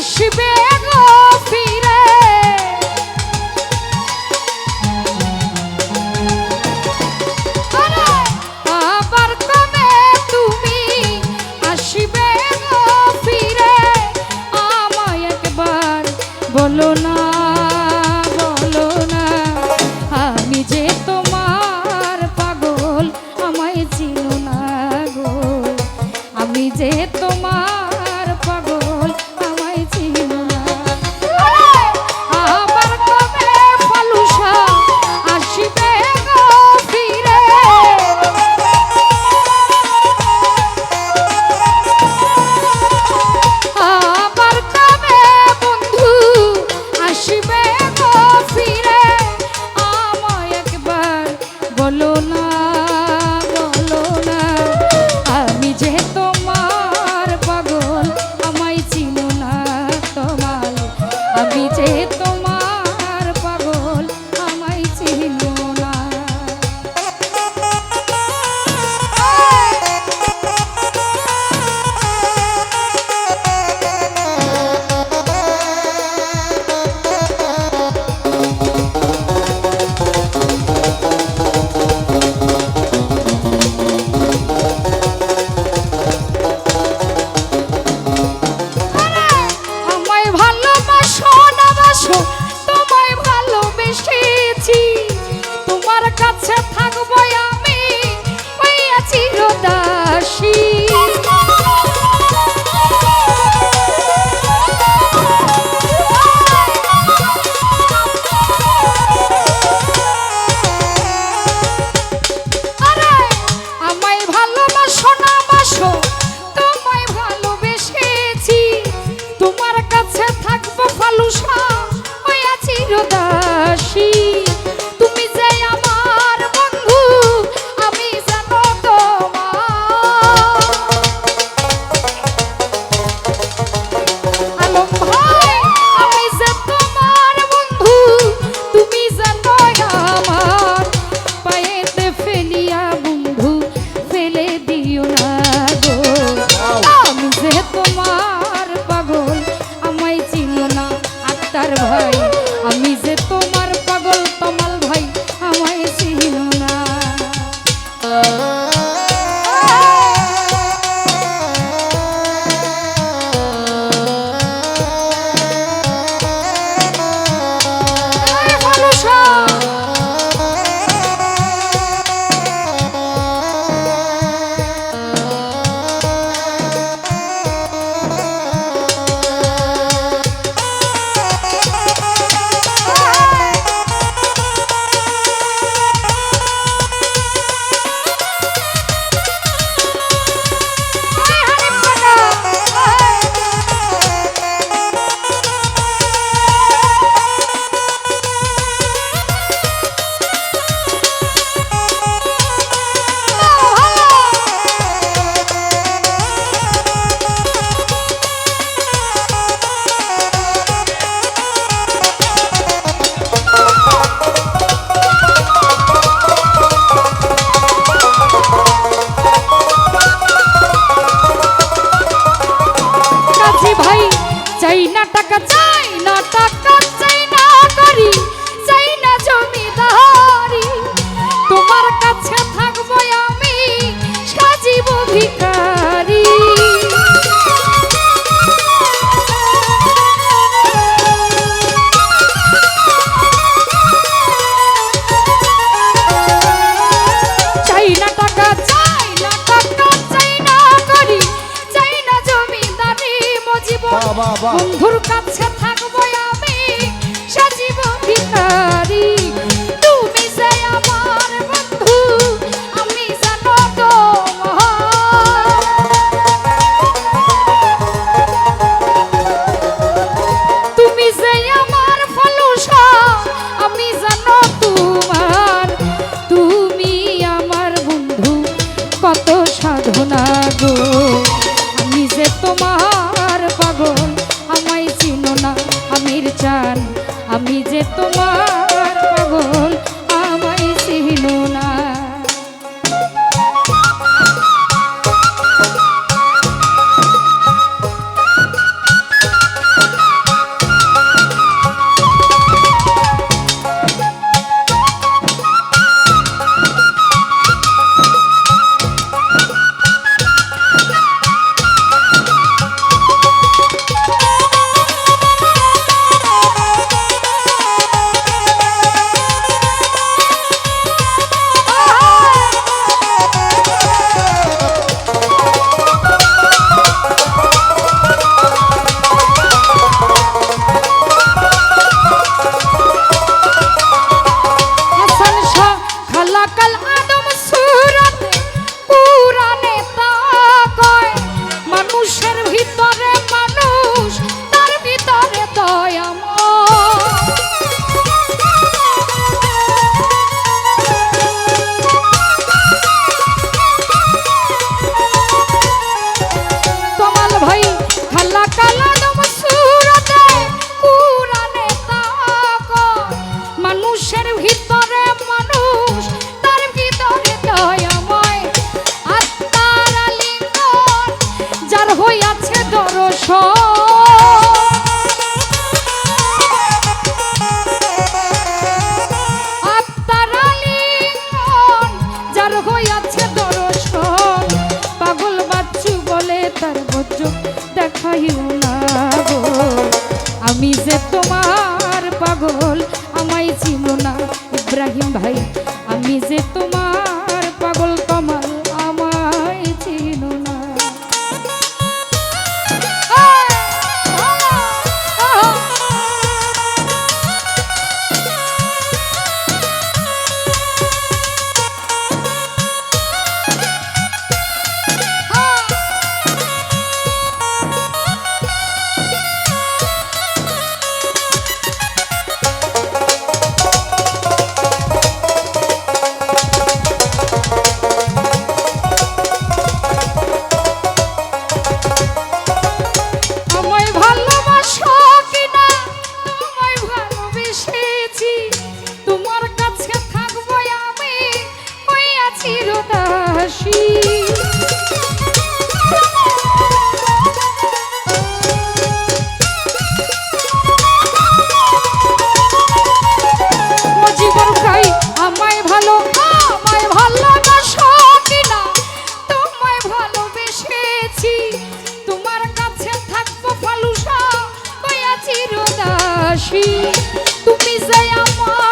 আসবে গো ফিরে। আবার কবে তুমি আসবে গো ফিরে? আমায় একবার বলো না চাই না টাকা, চাই না টাকা, চাই না করি চাই না জমিদারি। তোমার কাছে থাকব আমি, সাজিব ভিকারি ফালুসা হইয়াছি রোদাসী তুমি যে আমার